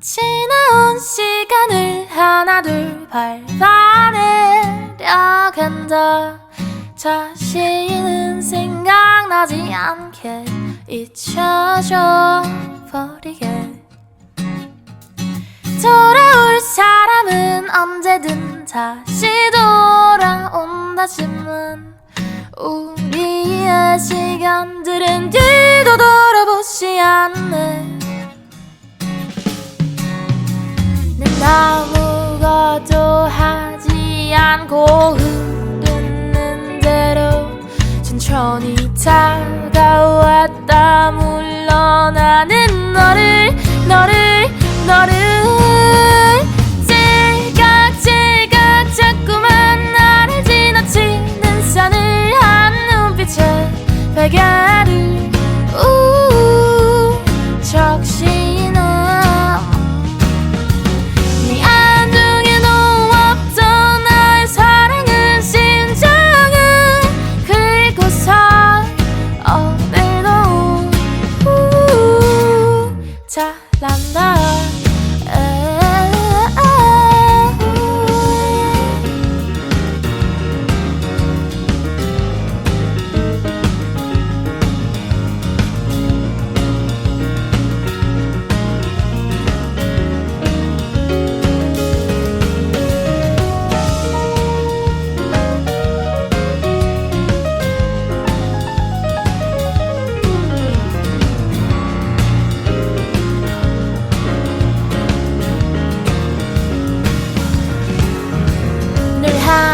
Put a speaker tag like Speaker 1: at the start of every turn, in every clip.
Speaker 1: 지나온 시간을 하나 둘 밟아내려간다. 자신은 생각나지 않게 잊혀져 버리게 돌아올 사람은 언제든 다시 돌아온다지만 시간들은 뒤도 돌아보지 않네. 난 아무것도 하지 않고 흐르는 대로 천천히 다가왔다. 물러나는 베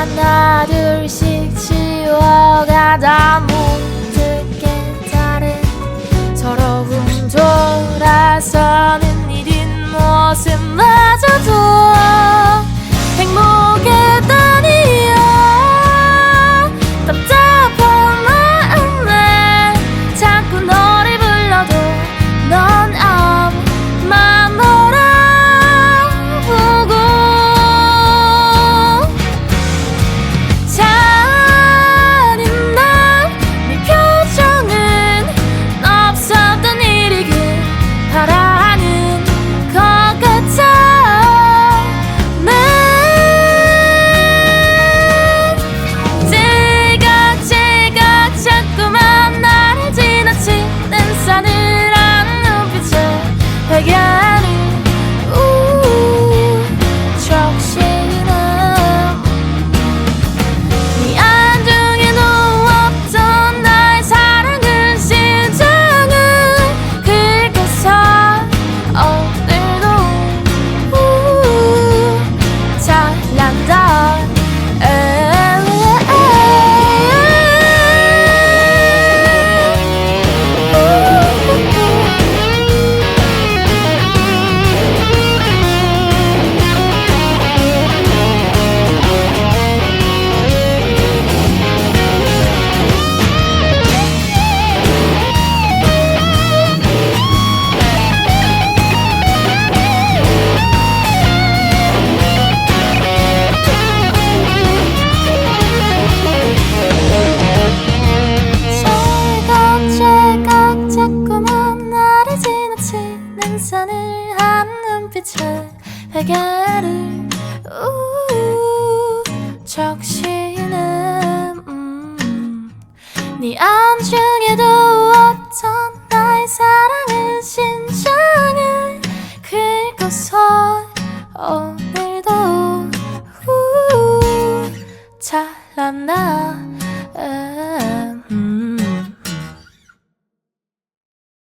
Speaker 1: 하나 둘씩 지워가다 문득 깨달은 서러움 돌아서는 이 뒷모습마저도 베개를. 우 적시는 음. 네 안중에도 없던 나의 사랑은 심장을 긁어서 오늘도 우 잘난다